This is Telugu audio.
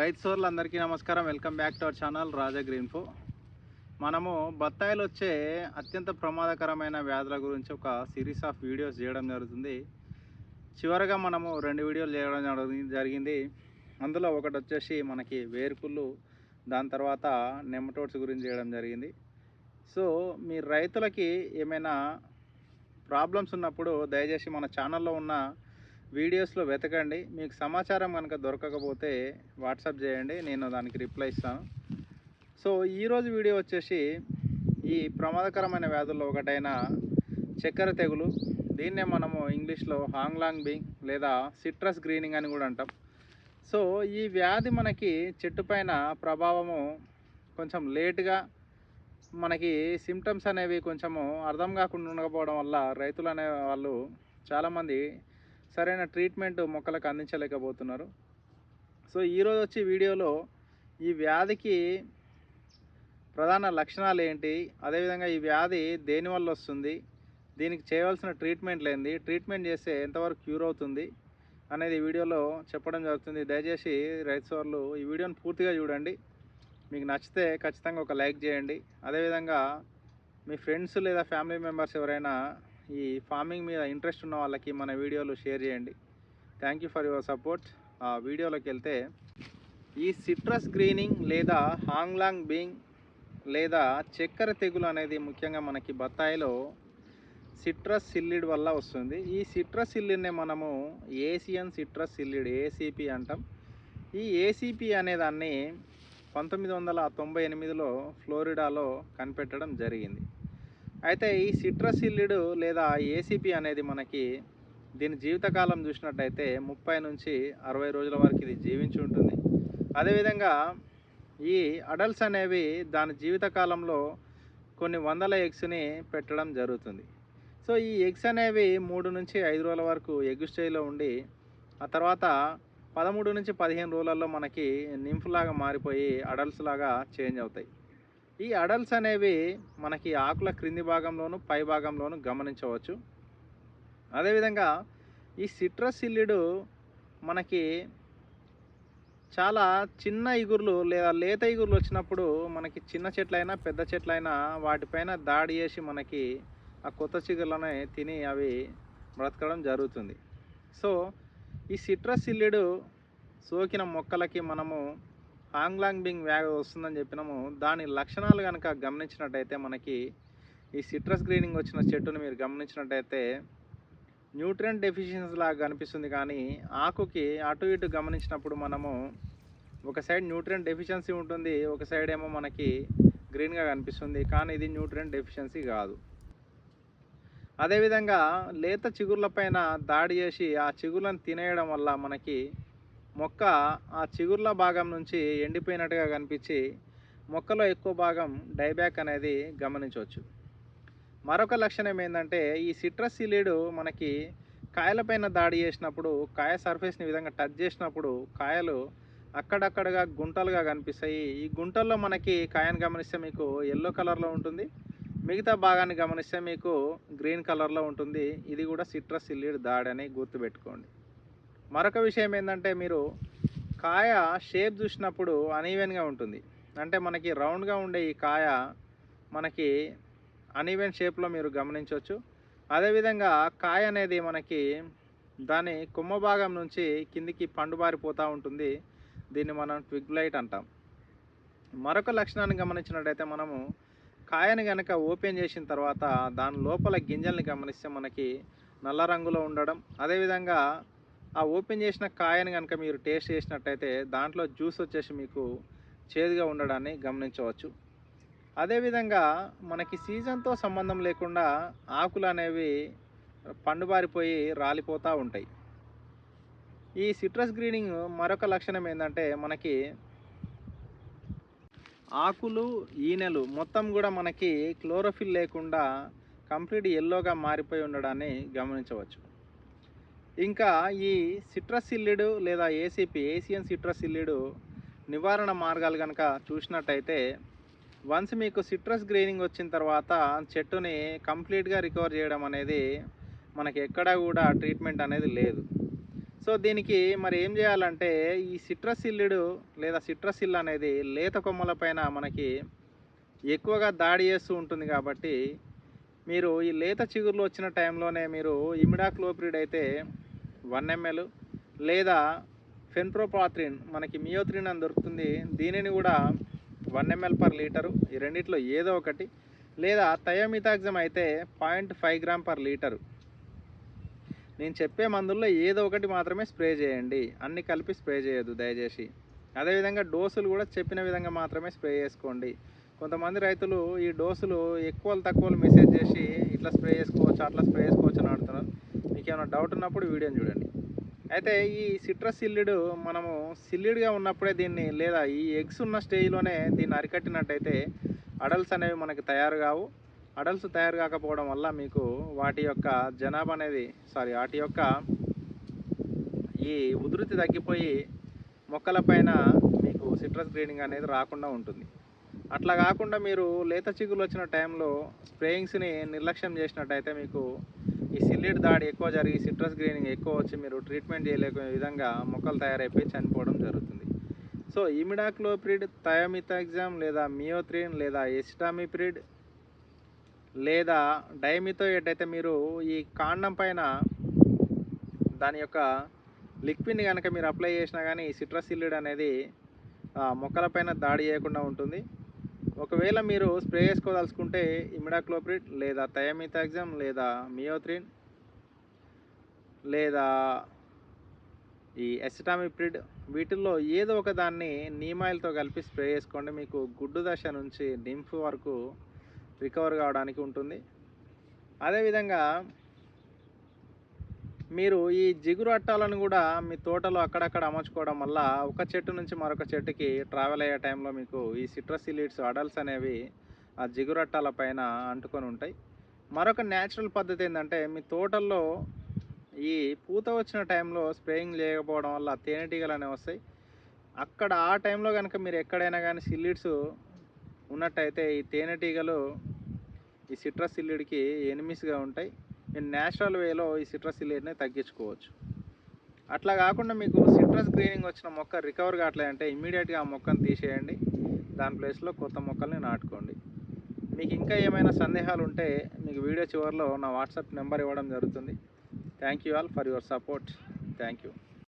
రైతు సోర్లందరికీ నమస్కారం. Welcome back to our channel Raja గ్రీన్ఫో మనము బత్తాయిలు వచ్చే అత్యంత ప్రమాదకరమైన వ్యాధుల గురించి ఒక సిరీస్ ఆఫ్ వీడియోస్ చేయడం జరుగుతుంది. చివరగా మనము రెండు వీడియోలు చేయడం జరుగు- జరిగింది. అందులో ఒకటి వచ్చేసి మనకి వేరుకుళ్ళు దాని తర్వాత నెమటోడ్స్ గురించి చేయడం జరిగింది. సో మీ రైతులకి ఏమైనా ప్రాబ్లమ్స్ ఉన్నప్పుడు దయచేసి మన ఛానల్లో ఉన్న వీడియోస్లో వెతకండి. మీకు సమాచారం కనుక దొరకకపోతే వాట్సాప్ చేయండి. నేను దానికి రిప్లై ఇస్తాను. సో ఈరోజు వీడియో వచ్చేసి ఈ ప్రమాదకరమైన వ్యాధుల్లో ఒకటైన చక్కెర తెగులు. దీన్నే మనము ఇంగ్లీష్లో హాంగ్లాంగ్ బింగ్ లేదా సిట్రస్ గ్రీనింగ్ అని కూడా అంటాం. సో ఈ వ్యాధి మనకి చెట్టు పైన ప్రభావము కొంచెం లేట్గా మనకి సిమ్టమ్స్ అనేవి కొంచెము అర్థం కాకుండా ఉండకపోవడం వల్ల రైతులు అనే వాళ్ళు చాలామంది సరైన ట్రీట్మెంట్ మొక్కలకు అందించలేకపోతున్నారు. సో ఈరోజు వచ్చి వీడియోలో ఈ వ్యాధికి ప్రధాన లక్షణాలు ఏంటి? అదేవిధంగా ఈ వ్యాధి దేనివల్ల వస్తుంది? దీనికి చేయవలసిన ట్రీట్మెంట్ లేనిది ట్రీట్మెంట్ చేస్తే ఎంతవరకు క్యూర్ అవుతుంది? అనేది వీడియోలో చెప్పడం జరుగుతుంది. దయచేసి రైతు సోర్లు ఈ వీడియోని పూర్తిగా చూడండి. మీకు నచ్చితే ఖచ్చితంగా ఒక లైక్ చేయండి. అదేవిధంగా మీ ఫ్రెండ్స్ లేదా ఫ్యామిలీ మెంబర్స్ ఎవరైనా ఈ ఫార్మింగ్ మీద ఇంట్రెస్ట్ ఉన్న వాళ్ళకి మన వీడియోలు షేర్ చేయండి. Thank you for your support ఆ వీడియోలోకి వెళ్తే ఈ సిట్రస్ గ్రీనింగ్ లేదా హాంగ్లాంగ్ బీంగ్ లేదా చక్కెర తెగులు అనేది ముఖ్యంగా మనకి బత్తాయిలో సిట్రస్ సిల్లిడ్ వల్ల వస్తుంది. ఈ సిట్రస్ సిల్లిడ్నే మనము ఏసియన్ సిట్రస్ సిల్లిడ్ ఏసీపీ అంటాం. ఈ ఏసీపీ అనే దాన్ని పంతొమ్మిది వందల తొంభై ఎనిమిదిలో ఫ్లోరిడాలో కనిపెట్టడం జరిగింది. అయితే ఈ సిట్రస్ సిల్లిడ్ లేదా ఏసీపీ అనేది మనకి దీని జీవితకాలం చూసినట్టయితే ముప్పై నుంచి అరవై రోజుల వరకు ఇది జీవించి ఉంటుంది. అదేవిధంగా ఈ అడల్ట్స్ అనేవి దాని జీవితకాలంలో కొన్ని వందల ఎగ్స్ని పెట్టడం జరుగుతుంది. సో ఈ ఎగ్స్ అనేవి మూడు నుంచి ఐదు రోజుల వరకు ఎగ్ స్టేజ్లో ఉండి ఆ తర్వాత పదమూడు నుంచి పదిహేను రోజులలో మనకి నింఫ్ లాగా మారిపోయి అడల్ట్స్ లాగా చేంజ్ అవుతాయి. ఈ అడల్ట్స్ అనేవి మనకి ఆకుల క్రింది భాగంలోను పై భాగంలోను గమనించవచ్చు. అదేవిధంగా ఈ సిట్రస్ ఇల్లుడు మనకి చాలా చిన్న ఇగుర్లు లేదా లేత ఇగుర్లు వచ్చినప్పుడు మనకి చిన్న చెట్లైనా పెద్ద చెట్లైనా వాటిపైన దాడి చేసి మనకి ఆ కొత్త చిగుర్లనే తిని అవి బ్రతకడం జరుగుతుంది. సో ఈ సిట్రస్ ఇల్లుడు సోకిన మొక్కలకి మనము ఆంగ్లాంగ్ బింగ్ వ్యాధి వస్తుందని చెప్పినాము. దాని లక్షణాలు కనుక గమనించినట్టయితే మనకి ఈ సిట్రస్ గ్రీనింగ్ వచ్చిన చెట్టును మీరు గమనించినట్టయితే న్యూట్రియంట్ డెఫిషియన్సీ లాగా కనిపిస్తుంది. కానీ ఆకుకి అటు ఇటు గమనించినప్పుడు మనము ఒక సైడ్ న్యూట్రియంట్ డెఫిషియన్సీ ఉంటుంది. ఒక సైడ్ ఏమో మనకి గ్రీన్గా కనిపిస్తుంది. కానీ ఇది న్యూట్రియంట్ డెఫిషియన్సీ కాదు. అదేవిధంగా లేత చిగుర్ల పైన దాడి చేసి ఆ చిగుర్లను తినేయడం వల్ల మనకి మొక్క ఆ చిగుర్ల భాగం నుంచి ఎండిపోయినట్టుగా కనిపించి మొక్కలో ఎక్కువ భాగం డైబ్యాక్ అనేది గమనించవచ్చు. మరొక లక్షణం ఏంటంటే ఈ సిట్రస్ సిలీడు మనకి కాయలపైన దాడి చేసినప్పుడు కాయ సర్ఫేస్ని విధంగా టచ్ చేసినప్పుడు కాయలు అక్కడక్కడగా గుంటలుగా కనిపిస్తాయి. ఈ గుంటల్లో మనకి కాయను గమనిస్తే మీకు ఎల్లో కలర్లో ఉంటుంది. మిగతా భాగాన్ని గమనిస్తే మీకు గ్రీన్ కలర్లో ఉంటుంది. ఇది కూడా సిట్రస్ సిల్లీడ్ దాడి అని గుర్తుపెట్టుకోండి. మరొక విషయం ఏంటంటే మీరు కాయ షేప్ చూసినప్పుడు అనీవెన్గా ఉంటుంది. అంటే మనకి రౌండ్గా ఉండే ఈ కాయ మనకి అనీవెన్ షేప్లో మీరు గమనించవచ్చు. అదేవిధంగా కాయ అనేది మనకి దాని కొమ్మ భాగం నుంచి కిందికి పండుబారిపోతూ ఉంటుంది. దీన్ని మనం ట్విగ్ లైట్ అంటాం. మరొక లక్షణాన్ని గమనించినట్టయితే మనము కాయని కనుక ఓపెన్ చేసిన తర్వాత దాని లోపల గింజల్ని గమనిస్తే మనకి నల్ల రంగులో ఉండడం. అదేవిధంగా ఆ ఓపెన్ చేసిన కాయని కనుక మీరు టేస్ట్ చేసినట్టయితే దాంట్లో జ్యూస్ వచ్చేసి మీకు చేదుగా ఉండడాన్ని గమనించవచ్చు. అదేవిధంగా మనకి సీజన్తో సంబంధం లేకుండా ఆకులు అనేవి పండుబారిపోయి రాలిపోతూ ఉంటాయి. ఈ సిట్రస్ గ్రీనింగ్ మరొక లక్షణం ఏంటంటే మనకి ఆకులు ఈనెలు మొత్తం కూడా మనకి క్లోరోఫిల్ లేకుండా కంప్లీట్ ఎల్లోగా మారిపోయి ఉండడాన్ని గమనించవచ్చు. ఇంకా ఈ సిట్రస్ సిల్లిడు లేదా ఏసీపీ ఏసియన్ సిట్రస్ సిల్లిడు నివారణ మార్గాలు కనుక చూసినట్టయితే వన్స్ మీకు సిట్రస్ గ్రీనింగ్ వచ్చిన తర్వాత చెట్టుని కంప్లీట్గా రికవర్ చేయడం అనేది మనకి ఎక్కడా కూడా ట్రీట్మెంట్ అనేది లేదు. సో దీనికి మరి ఏం చేయాలంటే ఈ సిట్రస్ ఇల్లుడు లేదా సిట్రస్ ఇల్లు అనేది లేత కొమ్మల పైన మనకి ఎక్కువగా దాడి చేస్తూ ఉంటుంది కాబట్టి మీరు ఈ లేత చిగుర్లు వచ్చిన టైంలోనే మీరు ఇమిడాక్లోప్రిడ్ అయితే వన్ ఎంఎల్ లేదా ఫెన్ప్రోపాత్రిన్ మనకి మియోత్రిన్ అని దొరుకుతుంది. దీనిని కూడా వన్ ఎంఎల్ పర్ లీటరు. ఈ రెండిట్లో ఏదో ఒకటి. లేదా థయోమితాగ్జమ్ అయితే point five gram per litre. నేను చెప్పే మందుల్లో ఏదో ఒకటి మాత్రమే స్ప్రే చేయండి. అన్ని కలిపి స్ప్రే చేయొద్దు దయచేసి. అదేవిధంగా డోసులు కూడా చెప్పిన విధంగా మాత్రమే స్ప్రే చేసుకోండి. కొంతమంది రైతులు ఈ డోసులు ఎక్కువలు తక్కువలు మెసేజ్ చేసి ఇట్లా స్ప్రే చేసుకోవచ్చు అట్లా స్ప్రే చేసుకోవచ్చు అని అడుగుతున్నారు. మీకు ఏమైనా డౌట్ ఉన్నప్పుడు వీడియోని చూడండి. అయితే ఈ సిట్రస్ సిల్లిడు మనము సిల్లిడ్గా ఉన్నప్పుడే దీన్ని లేదా ఈ ఎగ్స్ ఉన్న స్టేజ్లోనే దీన్ని అరికట్టినట్టయితే అడల్ట్స్ అనేవి మనకి తయారు కావు. అడల్ట్స్ తయారు కాకపోవడం వల్ల మీకు వాటి యొక్క జనాభా అనేది సారీ వాటి యొక్క ఈ ఉధృతి తగ్గిపోయి మొక్కలపైన మీకు సిట్రస్ గ్రీనింగ్ అనేది రాకుండా ఉంటుంది. అట్లా కాకుండా మీరు లేత చిగులు వచ్చిన టైంలో స్ప్రేయింగ్స్ని నిర్లక్ష్యం చేసినట్టయితే మీకు ఈ సిల్లిడ్ దాడి ఎక్కువ జరిగి సిట్రస్ గ్రీనింగ్ ఎక్కువ వచ్చి మీరు ట్రీట్మెంట్ చేయలేక విధంగా మొక్కలు తయారైపోయి చనిపోవడం జరుగుతుంది. సో ఇమిడాక్లోప్రిడ్ థయోమిథాగ్జామ్ లేదా మియోత్రిన్ లేదా ఎసిటామిప్రిడ్ లేదా డైమిథోయేట్ అయితే మీరు ఈ కాండం పైన దాని యొక్క లిక్విడ్ని కనుక మీరు అప్లై చేసినా కానీ ఈ సిట్రస్ సిల్లిడ్ అనేది మొక్కలపైన దాడి చేయకుండా ఉంటుంది. ఒకవేళ మీరు స్ప్రే చేసుకోదలుచుకుంటే ఇమిడాక్లోప్రిడ్ లేదా థయమితాగ్జమ్ లేదా మియోత్రిన్ లేదా ఈ ఎసిటామిప్రిడ్ వీటిల్లో ఏదో ఒక దాన్ని నీమాయిల్తో కలిపి స్ప్రే చేసుకోండి. మీకు గుడ్డు దశ నుంచి నింఫ్ వరకు రికవర్ కావడానికి ఉంటుంది. అదేవిధంగా మీరు ఈ జిగురు అట్టాలను కూడా మీ తోటలో అక్కడక్కడ అమర్చుకోవడం వల్ల ఒక చెట్టు నుంచి మరొక చెట్టుకి ట్రావెల్ అయ్యే టైంలో మీకు ఈ సిట్రస్ ఇలీడ్స్ అడల్ట్స్ అనేవి ఆ జిగురు అట్టాల పైన అంటుకొని ఉంటాయి. మరొక న్యాచురల్ పద్ధతి ఏంటంటే మీ తోటల్లో ఈ పూత వచ్చిన టైంలో స్ప్రేయింగ్ చేయకపోవడం వల్ల తేనెటీగలు అనేవి వస్తాయి. అక్కడ ఆ టైంలో కనుక మీరు ఎక్కడైనా కానీ సిల్లిడ్స్ ఉన్నట్టయితే ఈ తేనెటీగలు ఈ సిట్రస్ సిల్లిడ్కి ఎనిమిస్గా ఉంటాయి. మీరు న్యాచురల్ వేలో ఈ సిట్రస్ సిల్లిడ్ని తగ్గించుకోవచ్చు. అట్లా కాకుండా మీకు సిట్రస్ గ్రీనింగ్ వచ్చిన మొక్క రికవర్ కావట్లేదంటే ఇమీడియట్గా ఆ మొక్కను తీసేయండి. దాని ప్లేస్లో కొత్త మొక్కల్ని నాటుకోండి. మీకు ఇంకా ఏమైనా సందేహాలు ఉంటే మీకు వీడియో చివరిలో నా వాట్సాప్ నెంబర్ ఇవ్వడం జరుగుతుంది. Thank you all for your support. Thank you.